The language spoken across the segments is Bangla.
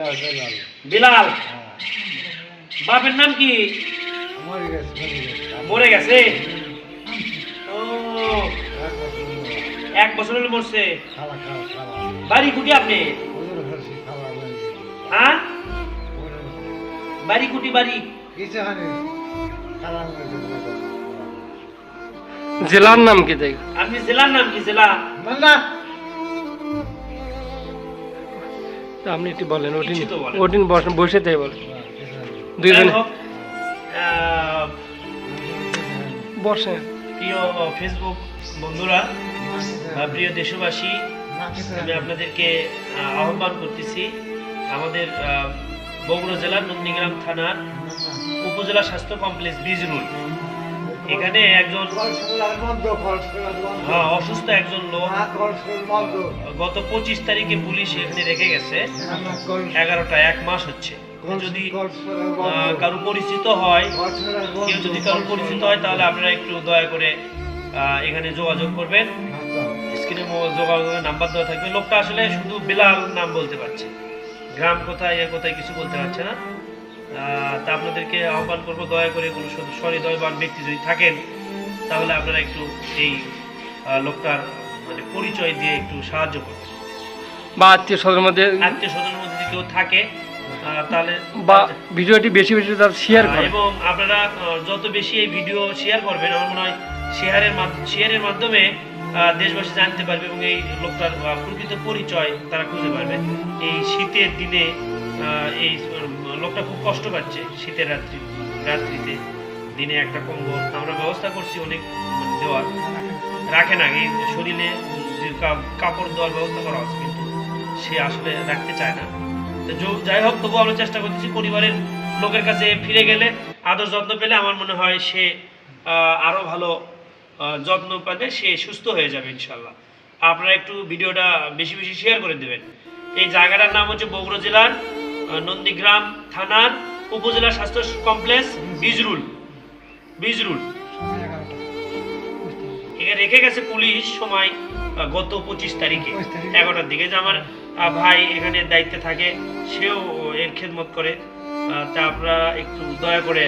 বেলাল বিলাল। হ্যাঁ। বাপের নাম কি? মরে গেছে মরে গেছে। মরে গেছে? ও। এক বছর হলো। মরছে। বাড়ি কুটি আপনি? হ্যাঁ? বাড়ি কুটি বাড়ি? জেলার নাম কি দেখ? আপনি জেলার নাম কি জেলা? মাল্লা আপনি একটু বলেন ওটিন তো। ওটিন বসে বসে তাই বলেন। দুইজন বসে প্রিয় ফেসবুক বন্ধুরা প্রিয় দেশবাসী আমি আপনাদেরকে আহ্বান করতেছি আমাদের বগুড়া জেলার নন্দীগ্রাম থানার উপজেলা স্বাস্থ্য কমপ্লেক্স বিজরুল এখানে একজন হ্যাঁ, অসুস্থ একজন লোক। গত পঁচিশ তারিখে পুলিশ এখানে রেখে গেছে। এগারোটা এক মাস হচ্ছে। যদি কারও পরিচিত হয় কেউ যদি কারও পরিচিত হয় তাহলে আপনারা একটু দয়া করে এখানে যোগাযোগ করবেন। স্ক্রিনে যোগাযোগের নাম্বার দেওয়া থাকবে। লোকটা আসলে শুধু বিলাল নাম বলতে পারছে। গ্রাম কোথায় এ কোথায় কিছু বলতে পারছে না। তা আপনাদেরকে আহ্বান করব দয়া করে কোনো শুধু সহৃদয়বান ব্যক্তি যদি থাকেন তাহলে আপনারা একটু এই লোকটার মানে পরিচয় দিয়ে একটু সাহায্য করবেন বা আত্মীয় স্বজনের মধ্যে আত্মীয় স্বজনের মধ্যে যদি কেউ থাকে তাহলে বা ভিডিওটি বেশি বেশি তার শেয়ার আহ, করে। এবং আপনারা যত বেশি এই ভিডিও শেয়ার করবেন আমার মনে হয় শেয়ারের মাধ্যমে শেয়ারের মাধ্যমে দেশবাসী জানতে পারবে এবং এই লোকটার প্রকৃত পরিচয় তারা খুঁজে পারবে। এই শীতের দিনে এই লোকটা খুব কষ্ট পাচ্ছে শীতের রাত্রি রাত্রিতে। দিনে একটা কম্বল। আমরা ব্যবস্থা করছি অনেক দেওয়ার। রাখে না এই শরীরে কাপড় দেওয়ার ব্যবস্থা করা আছে কিন্তু সে আসলে রাখতে চায় না। তো যাই হোক তবু আমরা চেষ্টা করতেছি পরিবারের লোকের কাছে ফিরে গেলে আদর যত্ন পেলে আমার মনে হয় সে আহ, আরও ভালো যত্ন পেলে সে সুস্থ হয়ে যাবে ইনশাল্লাহ আপনারা একটু ভিডিওটা বেশি বেশি শেয়ার করে দেবেন। এই জায়গাটার নাম হচ্ছে বগুড়া জেলার নন্দীগ্রাম থানার উপজেলা স্বাস্থ্য কমপ্লেক্স বিজরুল। বিজরুল। এখানে রেখে গেছে পুলিশ সময় গত পঁচিশ তারিখে। 25 এগারোটার দিকে যে আমার ভাই এখানে দায়িত্বে থাকে সেও এর খেদমত করে। তা আপনারা একটু দয়া করে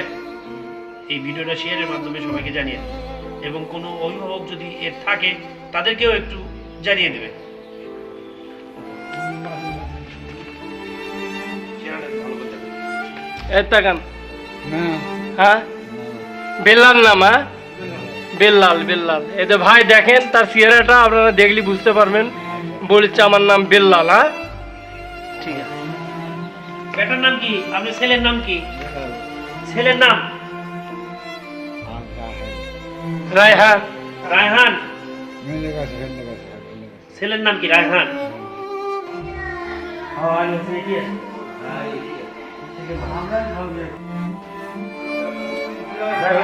এই ভিডিওটা শেয়ারের মাধ্যমে সবাইকে জানিয়ে এবং কোনো অভিভাবক যদি এর থাকে তাদেরকেও একটু জানিয়ে দেবে এই তাকান। না হ্যাঁ? বেল্লাল নাম হ্যাঁ? বেল্লাল বেল্লাল। এই যে ভাই দেখেন তার চেহারাটা আপনারা দেখলে বুঝতে পারবেন। বলছে আমার নাম বেল্লাল হ্যাঁ? ঠিক আছে। বেটার নাম কি? আপনার ছেলের নাম কি? ছেলের নাম? রায়হান। রায়হান? ছেলের নাম কি? রায়হান? যাই